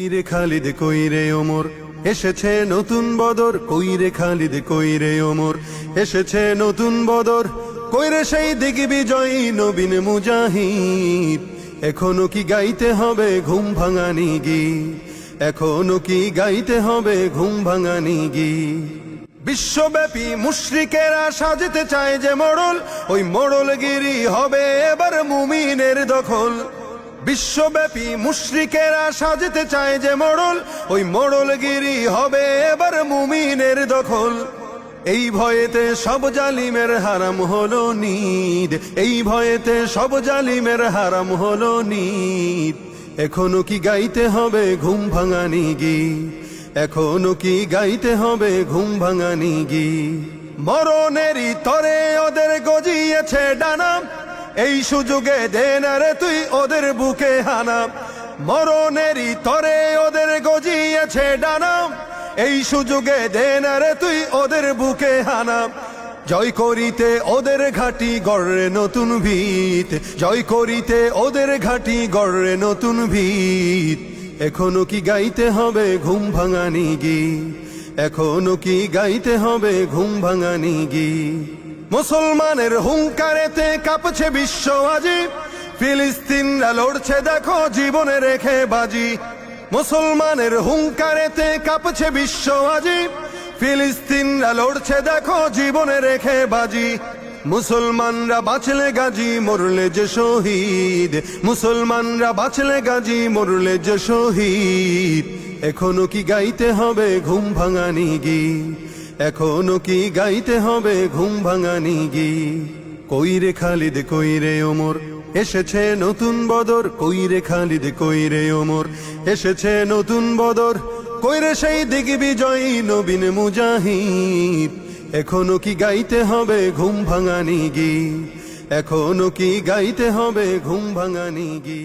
কইরে খালিদ, কইরে ওমর। এসেছে নতুন বদর, কইরে খালিদ, কইরে ওমর। এসেছে নতুন বদর, কইরে সেই দিকে বিজয়ী নবীন মুজাহিদ। এখনও কি গাইতে হবে ঘুম ভাঙানি গি এখনও কি গাইতে হবে ঘুম ভাঙানি গি বিশ্বব্যাপী মুশরিকেরা সাজতে চায় যে মোড়ল ওই মোড়লগিরি হবে এবার মুমিনের দখল। বিশ্বব্যাপী মুশরিকেরা সাজতে চায় যে মোড়ল, ওই মোড়লগিরি হবে এবার মুমিনের দখল। এই ভয়েতে সব জালিমের হারাম হলো নিদ, এই ভয়েতে সব জালিমের হারাম হলো নিদ। এখনও কি গাইতে হবে ঘুম ভাঙানি গি এখনও কি গাইতে হবে ঘুম ভাঙানি গি মরণেরই তরে ওদের গজিয়েছে এই সুযোগে দে রে তুই ওদের বুকে হানা। মরণেরই তরে ওদের গজিয়েছে ডানা। এই সুযোগে দে তুই ওদের বুকে হানা। জয় করিতে ওদের ঘাটি গড়ে নতুন ভিত। জয় করিতে ওদের ঘাটি গড়ে নতুন ভিত। এখনও কি গাইতে হবে ঘুম ভাঙানি গি এখনও কি গাইতে হবে ঘুম ভাঙানি গি মুসলমানের হুঙ্কারেতে কাঁপছে বিশ্ব আজি। ফিলিস্তিনরা লড়ছে দেখো জীবনে রেখে বাজি। মুসলমানের হুঙ্কারেতে কাঁপছে বিশ্ব আজি। ফিলিস্তিনরা লড়ছে দেখো জীবনে রেখে বাজি। মুসলমানরা বাঁচলে গাজী, মরলে যে শহীদ। মুসলমানরা বাঁচলে গাজী, মরলে যে শহীদ। এখনও কি গাইতে হবে ঘুম ভাঙানি গি এখনও কি গাইতে হবে ঘুম ভাঙানি গি কইরে খালিদ কইরে ওমর? এসেছে নতুন বদর কইরে খালিদ কইরে ওমর? এসেছে নতুন বদর কইরে সেই দিকে বিজয়ী নবীন মুজাহিদ? এখনও কি গাইতে হবে ঘুম ভাঙানি গি এখনও কি গাইতে হবে ঘুম ভাঙানি গি